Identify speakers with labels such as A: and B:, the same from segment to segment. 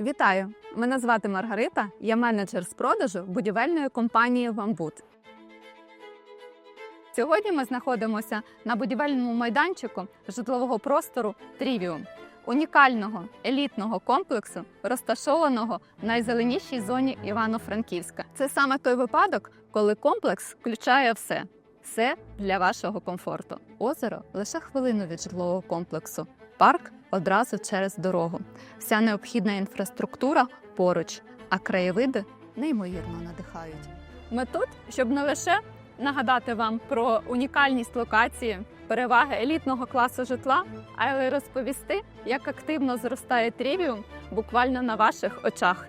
A: Вітаю! Мене звати Маргарита. Я менеджер з продажу будівельної компанії Вамбут. Сьогодні ми знаходимося на будівельному майданчику житлового простору Трівіум, унікального елітного комплексу, розташованого в найзеленішій зоні Івано-Франківська. Це саме той випадок, коли комплекс включає все. Все для вашого комфорту. Озеро лише хвилину від житлового комплексу. Парк одразу через дорогу. Вся необхідна інфраструктура поруч, а краєвиди неймовірно надихають. Ми тут, щоб не лише нагадати вам про унікальність локації, переваги елітного класу житла, але й розповісти, як активно зростає трівіум буквально на ваших очах.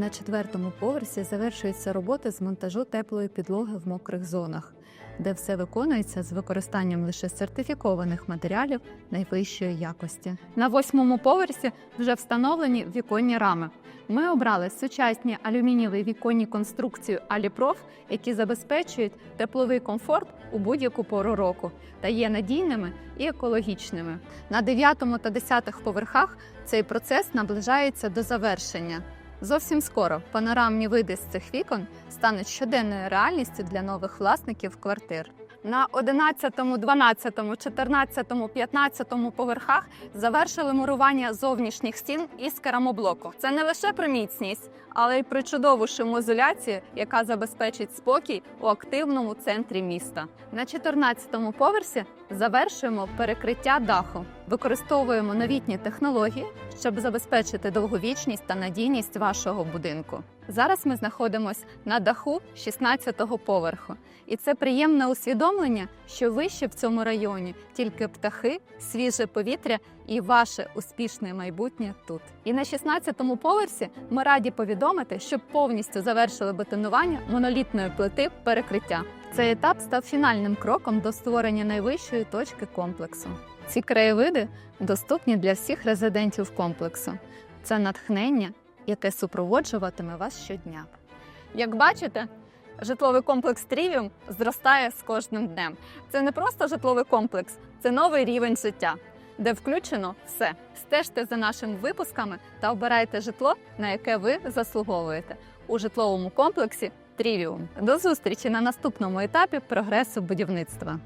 A: На четвертому поверсі завершуються роботи з монтажу теплої підлоги в мокрих зонах, де все виконується з використанням лише сертифікованих матеріалів найвищої якості. На восьмому поверсі вже встановлені віконні рами. Ми обрали сучасні алюмінієві віконні конструкції Аліпроф, які забезпечують тепловий комфорт у будь-яку пору року та є надійними і екологічними. На 9 та 10 поверхах цей процес наближається до завершення. Зовсім скоро панорамні види з цих вікон стануть щоденною реальністю для нових власників квартир. На 11, 12, 14, 15 поверхах завершили мурування зовнішніх стін із керамоблоку. Це не лише про міцність, але й про чудову шумоізоляцію, яка забезпечить спокій у активному центрі міста. На 14 поверсі завершуємо перекриття даху. Використовуємо новітні технології, щоб забезпечити довговічність та надійність вашого будинку. Зараз ми знаходимося на даху 16-го поверху, і це приємне усвідомлення, що вище в цьому районі тільки птахи, свіже повітря і ваше успішне майбутнє тут. І на 16-му поверсі ми раді повідомити, що повністю завершили бетонування монолітної плити перекриття. Цей етап став фінальним кроком до створення найвищої точки комплексу. Ці краєвиди доступні для всіх резидентів комплексу. Це натхнення, яке супроводжуватиме вас щодня. Як бачите, житловий комплекс Трівіум зростає з кожним днем. Це не просто житловий комплекс, це новий рівень життя, де включено все. Стежте за нашими випусками та обирайте житло, на яке ви заслуговуєте у житловому комплексі Трівіум. До зустрічі на наступному етапі прогресу будівництва.